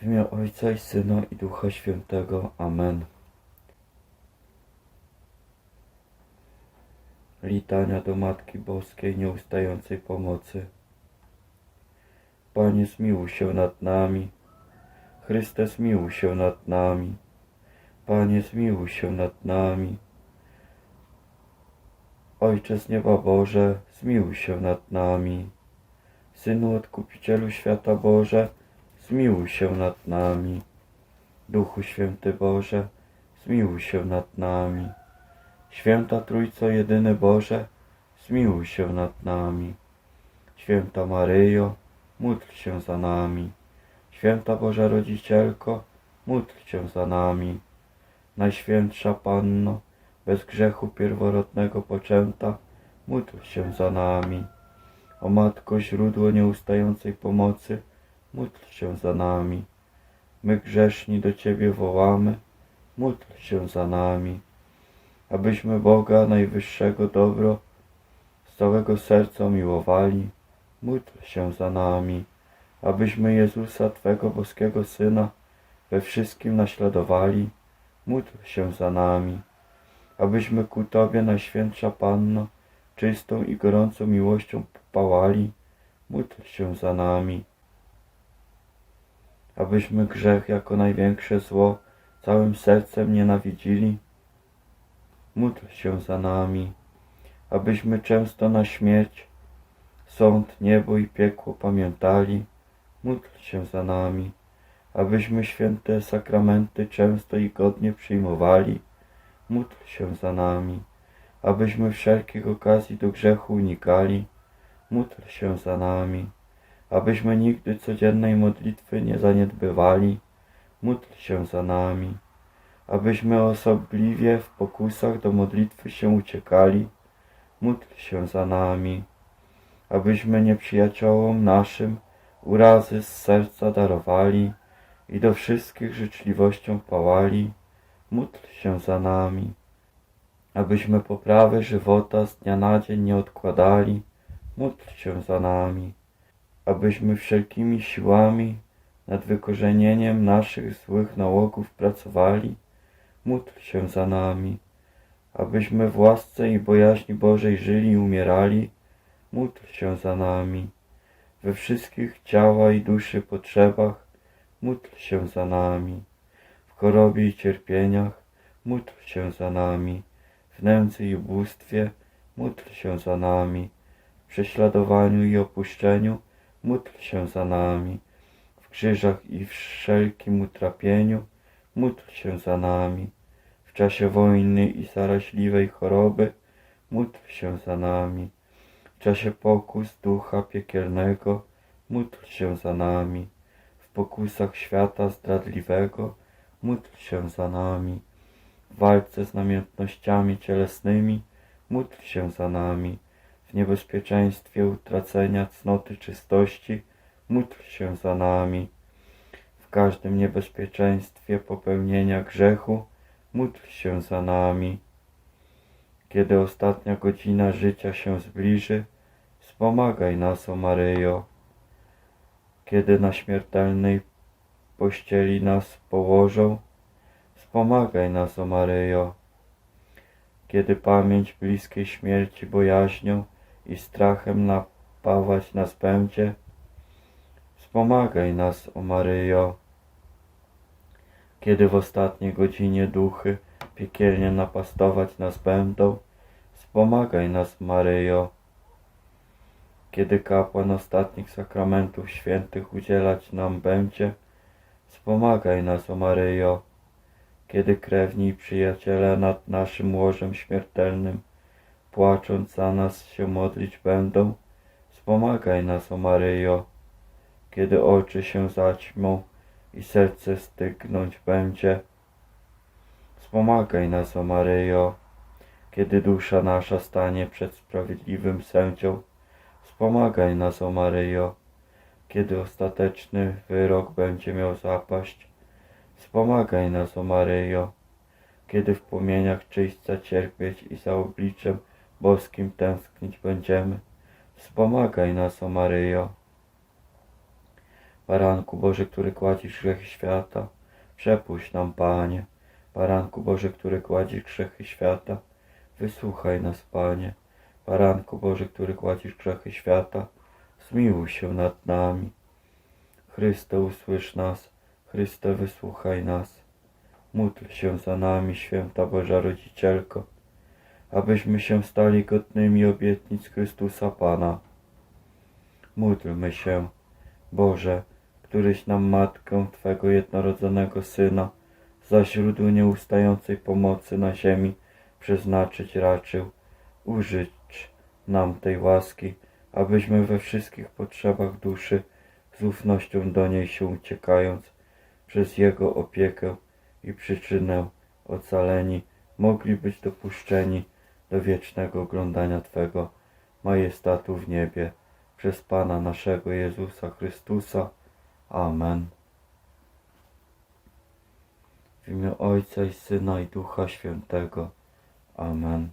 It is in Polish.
W imię Ojca i Syna i Ducha Świętego. Amen. Litania do Matki Boskiej Nieustającej Pomocy. Panie zmiłuj się nad nami. Chryste zmiłuj się nad nami. Panie zmiłuj się nad nami. Ojcze z nieba Boże, zmiłuj się nad nami. Synu Odkupicielu Świata Boże, zmiłuj się nad nami. Duchu Święty Boże, zmiłuj się nad nami. Święta Trójco Jedyny Boże, zmiłuj się nad nami. Święta Maryjo, módl się za nami. Święta Boża Rodzicielko, módl się za nami. Najświętsza Panno, bez grzechu pierworodnego poczęta, módl się za nami. O Matko, źródło nieustającej pomocy, módl się za nami. My grzeszni do Ciebie wołamy, módl się za nami. Abyśmy Boga najwyższego dobro z całego serca miłowali, módl się za nami. Abyśmy Jezusa, Twego boskiego Syna, we wszystkim naśladowali, módl się za nami. Abyśmy ku Tobie, Najświętsza Panno, czystą i gorącą miłością pałali, módl się za nami. Abyśmy grzech jako największe zło całym sercem nienawidzili, módl się za nami. Abyśmy często na śmierć, sąd, niebo i piekło pamiętali, módl się za nami. Abyśmy święte sakramenty często i godnie przyjmowali, módl się za nami. Abyśmy wszelkich okazji do grzechu unikali, módl się za nami. Abyśmy nigdy codziennej modlitwy nie zaniedbywali, módl się za nami. Abyśmy osobliwie w pokusach do modlitwy się uciekali, módl się za nami. Abyśmy nieprzyjaciołom naszym urazy z serca darowali i do wszystkich życzliwością pałali, módl się za nami. Abyśmy poprawy żywota z dnia na dzień nie odkładali, módl się za nami. Abyśmy wszelkimi siłami nad wykorzenieniem naszych złych nałogów pracowali, módl się za nami. Abyśmy w łasce i bojaźni Bożej żyli i umierali, módl się za nami. We wszystkich ciała i duszy potrzebach, módl się za nami. W chorobie i cierpieniach, módl się za nami. W nędzy i ubóstwie, módl się za nami. W prześladowaniu i opuszczeniu, módl się za nami. W krzyżach i wszelkim utrapieniu, módl się za nami. W czasie wojny i zaraźliwej choroby, módl się za nami. W czasie pokus ducha piekielnego, módl się za nami. W pokusach świata zdradliwego, módl się za nami. W walce z namiętnościami cielesnymi, módl się za nami. W niebezpieczeństwie utracenia cnoty czystości, módl się za nami. W każdym niebezpieczeństwie popełnienia grzechu, módl się za nami. Kiedy ostatnia godzina życia się zbliży, wspomagaj nas, o Maryjo. Kiedy na śmiertelnej pościeli nas położą, wspomagaj nas, o Maryjo. Kiedy pamięć bliskiej śmierci bojaźnią i strachem napawać nas będzie, wspomagaj nas, o Maryjo. Kiedy w ostatniej godzinie duchy piekielnie napastować nas będą, wspomagaj nas, Maryjo. Kiedy kapłan ostatnich sakramentów świętych udzielać nam będzie, wspomagaj nas, o Maryjo. Kiedy krewni i przyjaciele nad naszym łożem śmiertelnym, płacząc za nas się modlić będą, wspomagaj nas, o Maryjo. Kiedy oczy się zaćmą i serce stygnąć będzie, wspomagaj nas, o Maryjo. Kiedy dusza nasza stanie przed sprawiedliwym sędzią, wspomagaj nas, o Maryjo. Kiedy ostateczny wyrok będzie miał zapaść, wspomagaj nas, o Maryjo. Kiedy w płomieniach czyśćca cierpieć i za obliczem boskim tęsknić będziemy, wspomagaj nas, o Maryjo. Baranku Boże, który kładzisz grzechy świata, przepuść nam, Panie. Baranku Boże, który kładzisz grzechy świata, wysłuchaj nas, Panie. Baranku Boże, który kładzisz grzechy świata, zmiłuj się nad nami. Chryste, usłysz nas. Chryste, wysłuchaj nas. Módl się za nami, święta Boża Rodzicielko, abyśmy się stali godnymi obietnic Chrystusa Pana. Módlmy się, Boże, któryś nam Matkę Twego jednorodzonego Syna za źródło nieustającej pomocy na ziemi przeznaczyć raczył. Użycz nam tej łaski, abyśmy we wszystkich potrzebach duszy z ufnością do niej się uciekając, przez Jego opiekę i przyczynę ocaleni, mogli być dopuszczeni do wiecznego oglądania Twego majestatu w niebie przez Pana naszego Jezusa Chrystusa. Amen. W imię Ojca i Syna i Ducha Świętego. Amen.